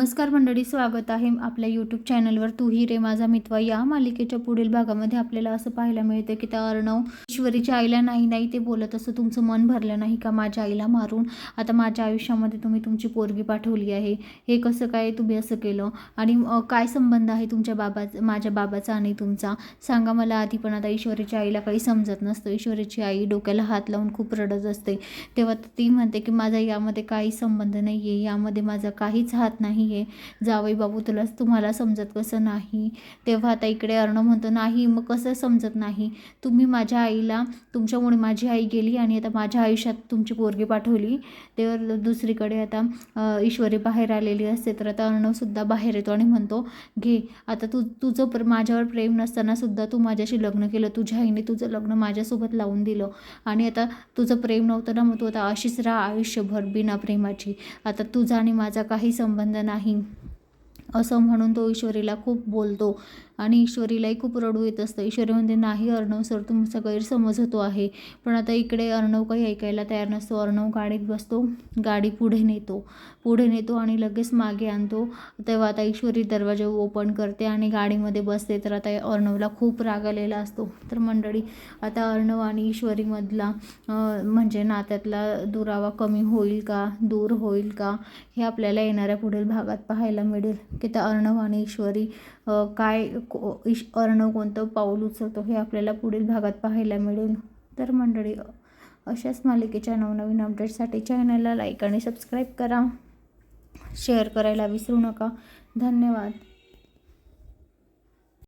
नमस्कार मंडळी स्वागत आहे आपल्या यूट्यूब चॅनलवर तू ही रे माझा मित्वा. या मालिकेच्या पुढील भागामध्ये आपल्याला असं पाहायला मिळतं की त्या अर्णव ईश्वरीच्या आईला नाही नाही ते बोलत असं तुमचं मन भरलं नाही का माझ्या आईला मारून? आता माझ्या आयुष्यामध्ये तुम्ही तुमची पोरगी पाठवली आहे. हे कसं काय तुम्ही असं केलं? आणि काय संबंध आहे तुमच्या बाबा माझ्या बाबाचा आणि तुमचा? सांगा मला आधी पण आता ईश्वरीच्या आईला काही समजत नसतं. ईश्वरीची आई डोक्याला हात लावून खूप रडत असते. तेव्हा ती म्हणते की माझा यामध्ये काही संबंध नाही आहे यामध्ये माझा काहीच हात नाही. आहे. जावई बाबू तुला तुम्हाला समजत कसं नाही? तेव्हा आता इकडे अर्णव म्हणतो नाही मग कसं समजत नाही? तुम्ही माझ्या आईला तुमच्यामुळे माझी आई गेली आणि आता माझ्या आयुष्यात तुमची पोरगी पाठवली. तेव्हा दुसरीकडे आता ईश्वरी बाहेर आलेली असते तर आता अर्णवसुद्धा बाहेर येतो आणि म्हणतो घे आता तू तुझं प्र माझ्यावर प्रेम नसतानासुद्धा तू माझ्याशी लग्न केलं. तुझ्या आईने तुझं लग्न माझ्यासोबत लावून दिलं. आणि आता तुझं प्रेम नव्हतं ना मग तू आता अशीच राहा आयुष्यभर बिना प्रेमाची. आता तुझा आणि माझा काही संबंध नाही. Bismillahirrahmanirrahim. असं म्हणून तो ईश्वरीला खूप बोलतो. आणि ईश्वरीलाही खूप रडू येत असतं. ईश्वरी म्हणते नाही अर्णव सर तुमचा गैरसमज होतो आहे. पण आता इकडे अर्णव काही ऐकायला तयार नसतो. अर्णव गाडीत बसतो. गाडी पुढे नेतो. पुढे नेतो आणि लगेच मागे आणतो. तेव्हा आता ईश्वरी दरवाजा ओपन करते आणि गाडीमध्ये बसते. तर आता अर्णवला खूप राग आलेला असतो. तर मंडळी आता अर्णव आणि ईश्वरीमधला म्हणजे नात्यातला दुरावा कमी होईल का? दूर होईल का? हे आपल्याला येणाऱ्या पुढील भागात पाहायला मिळेल. की त्या अर्णव आणि ईश्वरी काय को- ईश अर्णव कोणतं पाऊल उचलतो हे आपल्याला पुढील भागात पाहायला मिळेल. तर मंडळी अशाच मालिकेच्या नवनवीन अपडेट्ससाठी चॅनलला लाईक आणि सबस्क्राईब करा. शेअर करायला विसरू नका. धन्यवाद.